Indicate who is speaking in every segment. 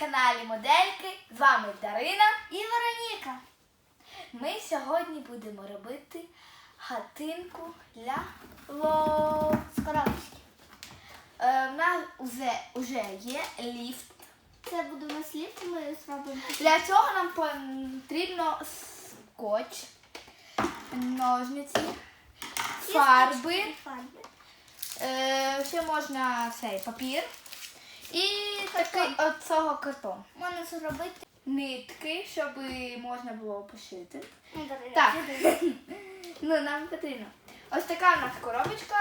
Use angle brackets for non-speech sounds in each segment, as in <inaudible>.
Speaker 1: каналі Модельки. З вами Дарина.
Speaker 2: І Вероніка.
Speaker 1: Ми сьогодні будемо робити хатинку для ло.
Speaker 2: З.
Speaker 1: Е, в нас вже, вже є ліфт.
Speaker 2: Це буде у нас ліфт, ми зробимо.
Speaker 1: Для цього нам потрібно скотч, ножниці, фарби.
Speaker 2: Фарби.
Speaker 1: Е, ще можна цей папір і такий от цього картон.
Speaker 2: Можна зробити.
Speaker 1: Нитки, щоб можна було пошити.
Speaker 2: Ну,
Speaker 1: Так. <laughs> Ну, нам потрібно. Ось така в нас коробочка.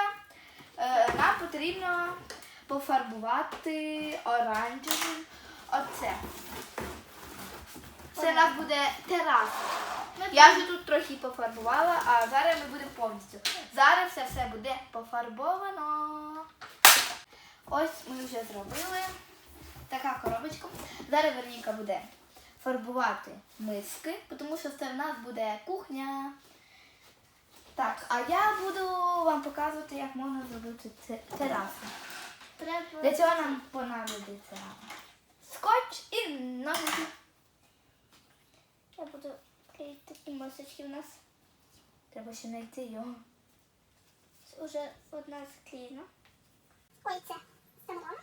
Speaker 1: Е, нам потрібно пофарбувати оранжевим оце. Це у нас буде тераса. Я вже тут трохи пофарбувала, а зараз ми будемо повністю. Зараз все буде пофарбовано. Ось ми вже зробили. Така коробочка. Зараз Вероніка буде фарбувати миски, тому що це в нас буде кухня. Так, а я буду вам показувати, як можна зробити це- терасу.
Speaker 2: Треба.
Speaker 1: Для цього нам понадобиться скотч і ножниці.
Speaker 2: Я буду клеїти такі мисочки у нас.
Speaker 1: Треба ще знайти його.
Speaker 2: Уже одна склеєна.
Speaker 3: Ой, це саморон.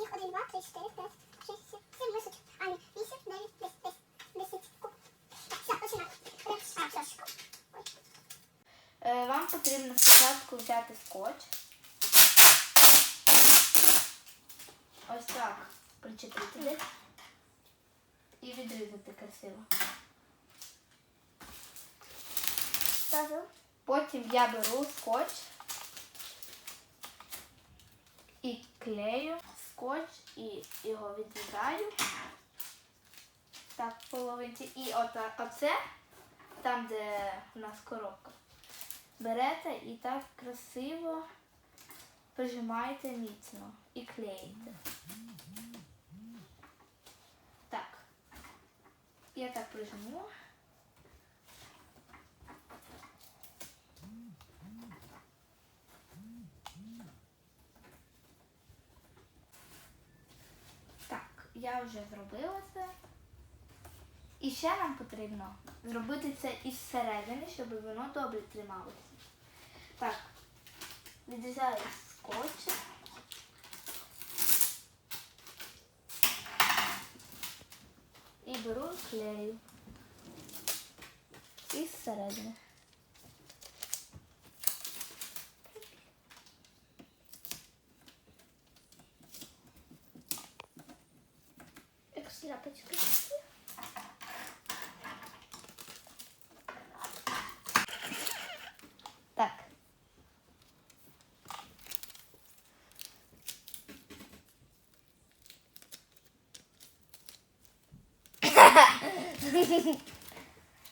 Speaker 3: Їх 1, 2, 3, 4, 5, 6, 7, 7 мисочок. А, ні, 8, 9, 10, 10, 10. Ку. Так, все, починаємо. А, все. Ой.
Speaker 1: Е, Вам потрібно спочатку взяти скотч. Ось так причепити. І відрізати красиво. Потім я беру скотч і клею скотч і його відрізаю. Так, половинці. І ота, оце, там, де у нас коробка, берете і так красиво прижимаєте міцно і клеїте. Так. Я так прижму. Так, я вже зробила це. І ще нам потрібно зробити це із середини, щоб воно добре трималося. Так, відрізаю скотч. І беру клею. Із середини.
Speaker 2: Шляпочка.
Speaker 1: Так.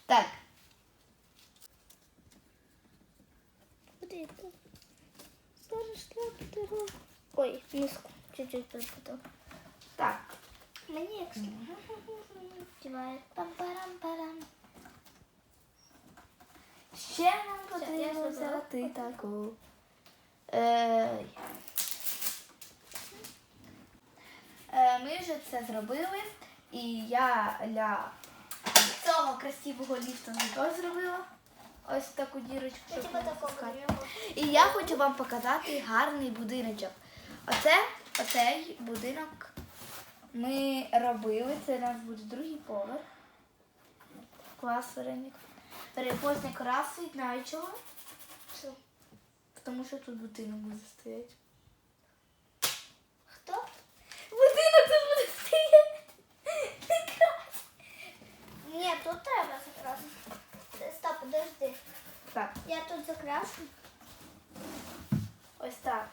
Speaker 1: так.
Speaker 2: Куди це? Зараз шляпу Ой, миску. Чуть-чуть.
Speaker 1: Так.
Speaker 2: Мені як.
Speaker 1: Пам-парам-парам. Ще нам потрібно взяти таку. Е, ми вже це зробили. І я для цього красивого ліфту також зробила. Ось таку дірочку. Щоб не запускати. І я хочу вам показати гарний будиночок. Оце, оцей будинок ми робили. Це у нас буде другий поверх. Клас Вероніка. Перепостник краси.
Speaker 2: Що?
Speaker 1: Тому що тут будинок буде стояти.
Speaker 2: Хто?
Speaker 1: Будинок тут буде стояти.
Speaker 2: Ні, тут треба закрасити. Стоп, подожди.
Speaker 1: Так,
Speaker 2: Я тут закрашу.
Speaker 1: ось так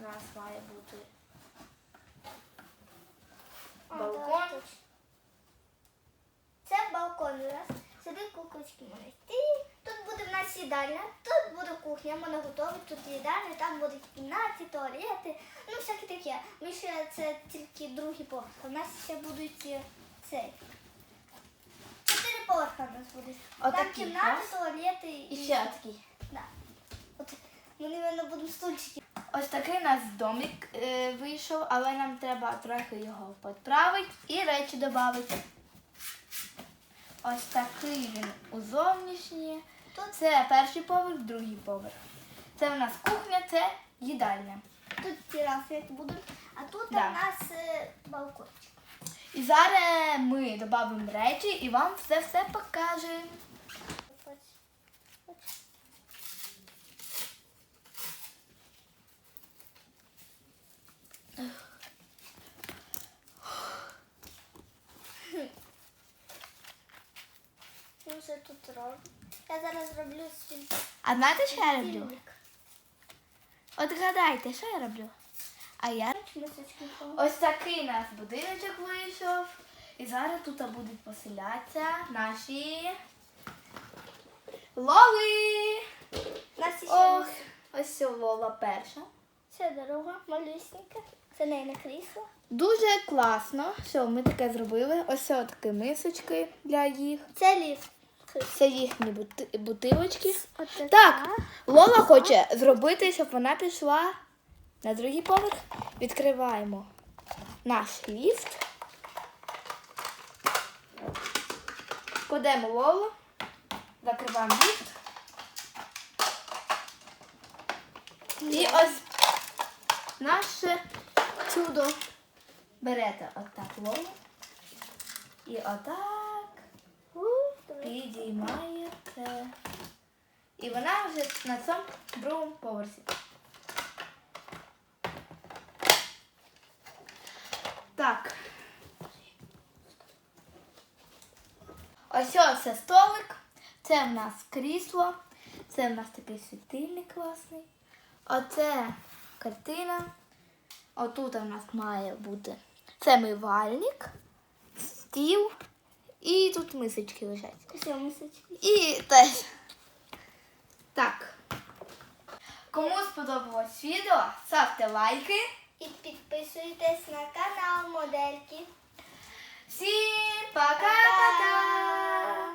Speaker 1: у нас має бути. Балкон.
Speaker 2: Це балкон у нас. Сюди куколочки можуть. Тут буде в нас їдальня, тут буде кухня, можна готувати, тут їдальня, там будуть кімнати, туалети, ну всяке таке. Ми ще це тільки другий поверх. У нас ще будуть е, цей. Чотири поверха у нас будуть. Там кімнати, туалети
Speaker 1: І ще такий.
Speaker 2: Да. От ми, напевно, будемо стульчики.
Speaker 1: Ось такий у нас домик е, вийшов, але нам треба трохи його підправити і речі додати. Ось такий він у зовнішній. Тут це перший поверх, другий поверх. Це у нас кухня, це їдальня.
Speaker 2: Тут тераси будуть, а тут
Speaker 1: Да.
Speaker 2: у нас е, балкончик.
Speaker 1: І зараз ми додамо речі і вам все все покажемо.
Speaker 2: Що вже тут роблю? Я зараз роблю стіль.
Speaker 1: А знаєте, що я роблю? От гадайте, що я роблю? А я ось такий нас будиночок вийшов. І зараз тут будуть поселятися наші лови.
Speaker 2: Нас
Speaker 1: Ох, ось лола перша.
Speaker 2: Це дорога малюсенька. Це неї крісло.
Speaker 1: Дуже класно, що ми таке зробили. Ось такі мисочки для їх.
Speaker 2: Це ліфт.
Speaker 1: Це їхні бути- бутилочки. Так, Лола хоче зробити, щоб вона пішла на другий поверх. Відкриваємо наш ліфт. Кладемо Лолу, закриваємо ліфт. І ось наше чудо. Берете отак Лолу. І отак підіймаєте. І вона вже на цьому другому поверсі. Так. Ось ось це столик. Це в нас крісло. Це в нас такий світильник класний. Оце картина. Отут у нас має бути це мивальник, стіл і тут мисочки лежать.
Speaker 2: Все, мисочки.
Speaker 1: І теж. Так. Кому сподобалось відео, ставте лайки.
Speaker 2: І підписуйтесь на канал модельки.
Speaker 1: Всім пока-пока!